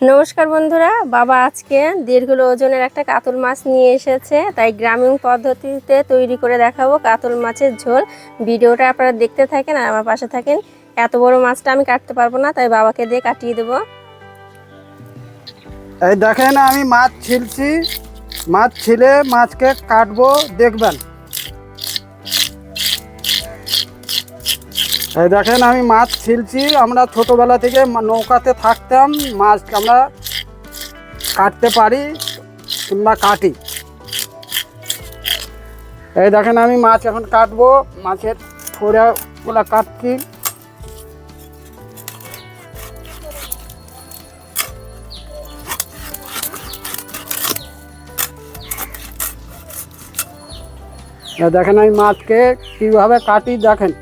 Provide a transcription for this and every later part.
নমস্কার বন্ধুরা, বাবা আজকে দেড় কিলো ওজনের একটা কাতল মাছ নিয়ে এসেছে, তাই গ্রামীণ পদ্ধতিতে তৈরি করে দেখাবো কাতল মাছের ঝোল। ভিডিওটা আপনারা দেখতে থাকেন আর আমার পাশে থাকেন। এত বড় মাছটা আমি কাটতে পারব না, তাই বাবাকে দিয়ে কাটিয়ে দেবো। এই দেখেন আমি মাছ ছিলছি, মাছ ছিলে মাছকে কাটবো, দেখবেন। এই দেখেন, আমি মাছ ছিলছি। আমরা ছোটবেলা থেকে নৌকাতে থাকতাম, মাছ আমরা কাটতে পারি কিংবা কাটি। এই দেখেন, আমি মাছ এখন কাটবো। মাছের ঠোড়াগুলো কাটছি। দেখেন, আমি মাছকে কীভাবে কাটি, দেখেন।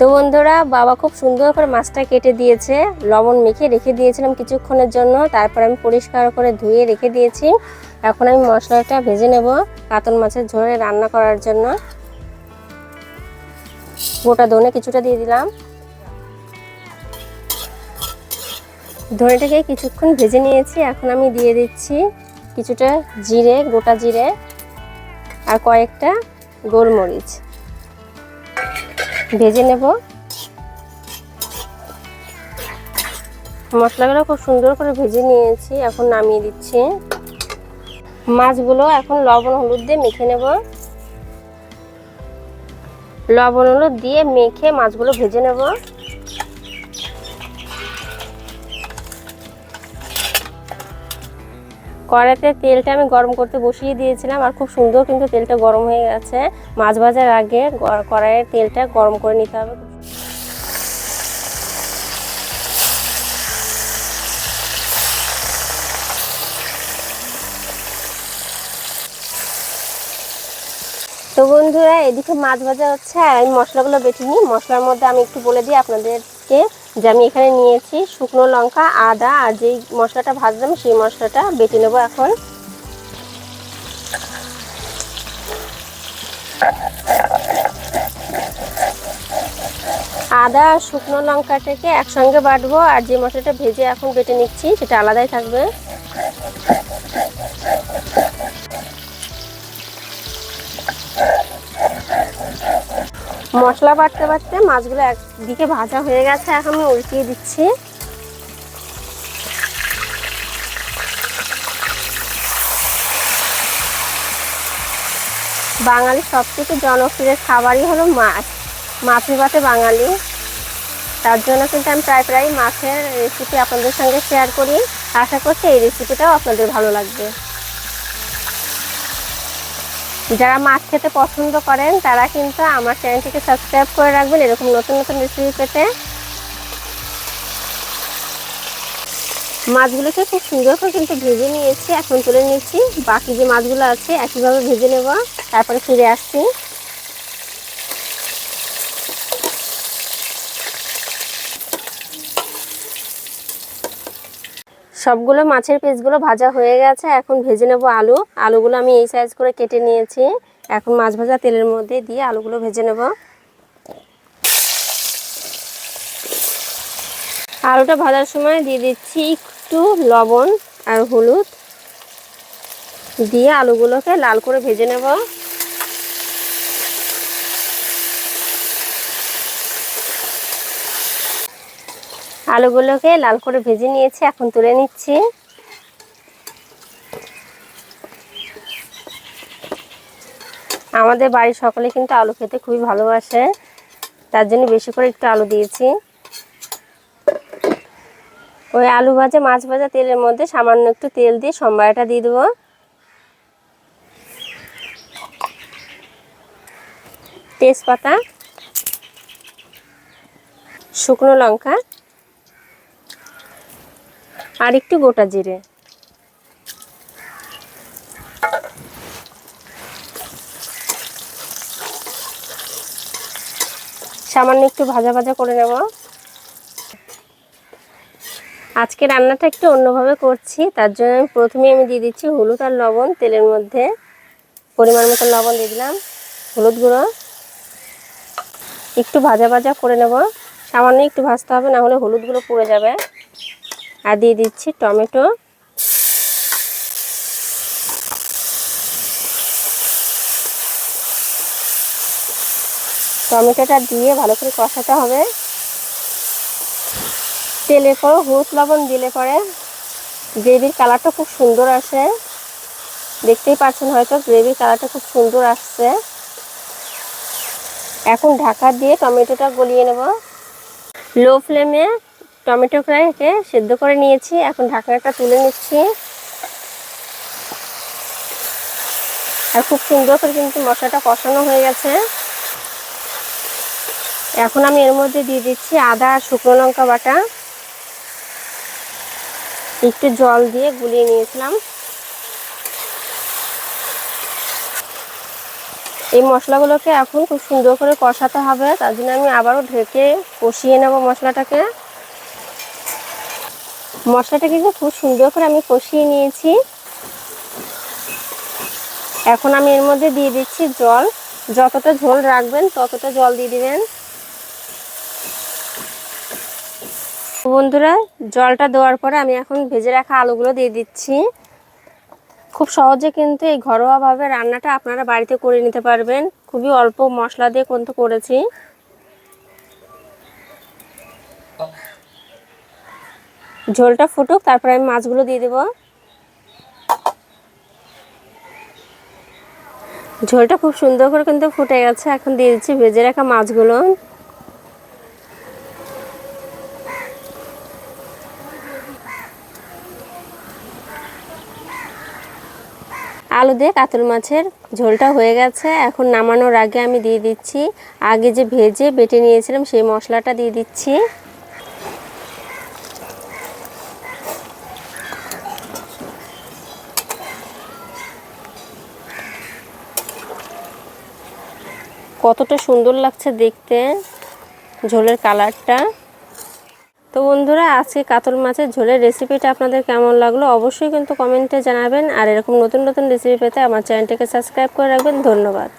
তো বন্ধুরা, বাবা খুব সুন্দর করে মাছটা কেটে দিয়েছে। লবণ মেখে রেখে দিয়েছিলাম কিছুক্ষণের জন্য। তারপর আমি পরিষ্কার করে ধুয়ে রেখে দিয়েছি। এখন আমি মশলাটা ভেজে নেব কাতল মাছের ঝোলে রান্না করার জন্য। গোটা ধনে কিছুটা দিয়ে দিলাম। ধনেটাকে কিছুক্ষণ ভেজে নিয়েছি। এখন আমি দিয়ে দিচ্ছি কিছুটা জিরে, গোটা জিরে আর কয়েকটা গোলমরিচ। ভেজে নেব। মশলাগুলো খুব সুন্দর করে ভেজে নিয়েছি, এখন নামিয়ে দিচ্ছি। মাছগুলো এখন লবণ হলুদ দিয়ে মেখে নেব। লবণ হলুদ দিয়ে মেখে মাছগুলো ভেজে নেব। কড়াইতে তেলটা আমি গরম করতে বসিয়ে দিয়েছিলাম আর খুব সুন্দর কিন্তু তেলটা গরম হয়ে গেছে। মাছ ভাজার আগে কড়াইয়ের তেলটা গরম করে নিতে হবে। তো বন্ধুরা, এদিকে মাছ ভাজা হচ্ছে আর আমি মশলাগুলো বেটে নিই। মশলার মধ্যে আমি একটু বলে দিই আপনাদেরকে। যে আমি এখানে নিয়েছি শুকনো লঙ্কা, আদা, আর যেই মশলাটা ভাজলাম সেই মশলাটা বেটে নেব এখন। আদা আর শুকনো লঙ্কাটাকে একসঙ্গে বাটবো, আর যে মশলাটা ভেজে এখন বেটে নিচ্ছি সেটা আলাদাই থাকবে। মশলা বাটতে বাটতে মাছগুলো একদিকে ভাজা হয়ে গেছে, এখন আমি উল্টিয়ে দিচ্ছি। বাঙালির সবথেকে জনপ্রিয় খাবারই হলো মাছ মাছের ভাতে বাঙালি। তার জন্য কিন্তু আমি প্রায় প্রায় মাছের রেসিপি আপনাদের সঙ্গে শেয়ার করি। আশা করছি এই রেসিপিটাও আপনাদের ভালো লাগবে। যারা মাছ খেতে পছন্দ করেন, তারা কিন্তু আমার চ্যানেলটিকে সাবস্ক্রাইব করে রাখবেন এরকম নতুন নতুন রেসিপি পেতে। মাছগুলোকে খুব সুন্দর করে কিন্তু ভেজে নিয়েছি, এখন তুলে নিচ্ছি। বাকি যে মাছগুলো আছে, একইভাবে ভেজে নেব। তারপরে ফিরে আসছি। সবগুলো মাছের পিসগুলো ভাজা হয়ে গেছে। এখন ভেজে নেব আলু। আলুগুলো আমি এই সাইজ করে কেটে নিয়েছি। এখন মাছ ভাজা তেলের মধ্যে দিয়ে আলুগুলো ভেজে নেব। আলুটা ভাজার সময় দিয়ে দিচ্ছি একটু লবণ আর হলুদ। দিয়ে আলুগুলোকে লাল করে ভেজে নেব। আলুগুলোকে লাল করে ভেজে নিয়েছি, এখন তুলে নিচ্ছি। আমাদের বাড়ির সকলে কিন্তু আলু খেতে খুবই ভালোবাসে, তার জন্য বেশি করে একটু আলু দিয়েছি। ওই আলু ভাজা, মাছ ভাজা তেলের মধ্যে সামান্য একটু তেল দিয়ে সম্বারটা দিয়ে দেবো। তেজপাতা, শুকনো লঙ্কা আর একটু গোটা জিরে। সামান্য একটু ভাজা ভাজা করে নেব। আজকে রান্নাটা একটু অন্যভাবে করছি, তার জন্য আমি প্রথমে আমি দিয়ে দিচ্ছি হলুদ আর লবণ, তেলের মধ্যে পরিমাণ মতো লবণ দিয়ে দিলাম, হলুদ গুঁড়ো। একটু ভাজা ভাজা করে নেব, সামান্য একটু ভাজতে হবে, না হলে হলুদগুলো পুড়ে যাবে। আর দিয়ে দিচ্ছি টমেটো। টমেটোটা দিয়ে ভালো করে কষাতে হবে। তেলের পর হলুদ লবণ দিলে পরে গ্রেভির কালারটা খুব সুন্দর আসে। দেখতেই পাচ্ছেন হয়তো গ্রেভির কালারটা খুব সুন্দর আসছে। এখন ঢাকা দিয়ে টমেটোটা গলিয়ে নেব। লো ফ্লেমে টমেটোটাকে সেদ্ধ করে নিয়েছি। এখন ঢাকনাটা তুলে নিচ্ছি। আর খুব সুন্দর করে কিন্তু মশলাটা কষানো হয়ে গেছে। এখন আমি এর মধ্যে দিয়ে দিচ্ছি আদা আর শুকনো লঙ্কা বাটা। একটু জল দিয়ে গুলিয়ে নিয়েছিলাম। এই মশলাগুলোকে এখন খুব সুন্দর করে কষাতে হবে। তার জন্য আমি আবারও ঢেকে কষিয়ে নেব মশলাটাকে। মশলাটাকে কিন্তু খুব সুন্দর করে আমি কষিয়ে নিয়েছি। এখন আমি এর মধ্যে দিয়ে দিচ্ছি জল। যতটা ঝোল রাখবেন, ততটা জল দিয়ে দিবেন। বন্ধুরা, জলটা দেওয়ার পরে আমি এখন ভেজে রাখা আলুগুলো দিয়ে দিচ্ছি। খুব সহজে কিন্তু এই ঘরোয়াভাবে রান্নাটা আপনারা বাড়িতে করে নিতে পারবেন। খুবই অল্প মশলা দিয়ে কিন্তু করেছি। ঝোলটা ফুটুক, তারপরে আমি মাছগুলো দিয়ে দেব। ঝোলটা খুব সুন্দর করে কিন্তু ফুটে গেছে, এখন দিয়ে দিচ্ছি ভেজে রাখা মাছগুলো। আলু দিয়ে কাতল মাছের ঝোলটা হয়ে গেছে, এখন নামানোর আগে আমি দিয়ে দিচ্ছি। আগে যে ভেজে বেটে নিয়েছিলাম সেই মশলাটা দিয়ে দিচ্ছি। কতটা সুন্দর লাগছে দেখতে, ঝোলের কালারটা। তো বন্ধুরা, আজকে কাতল মাছের ঝোলের রেসিপিটা আপনাদের কেমন লাগল অবশ্যই কিন্তু কমেন্টে জানাবেন। আর এরকম নতুন নতুন রেসিপি পেতে আমার চ্যানেলটিকে সাবস্ক্রাইব করে রাখবেন। ধন্যবাদ।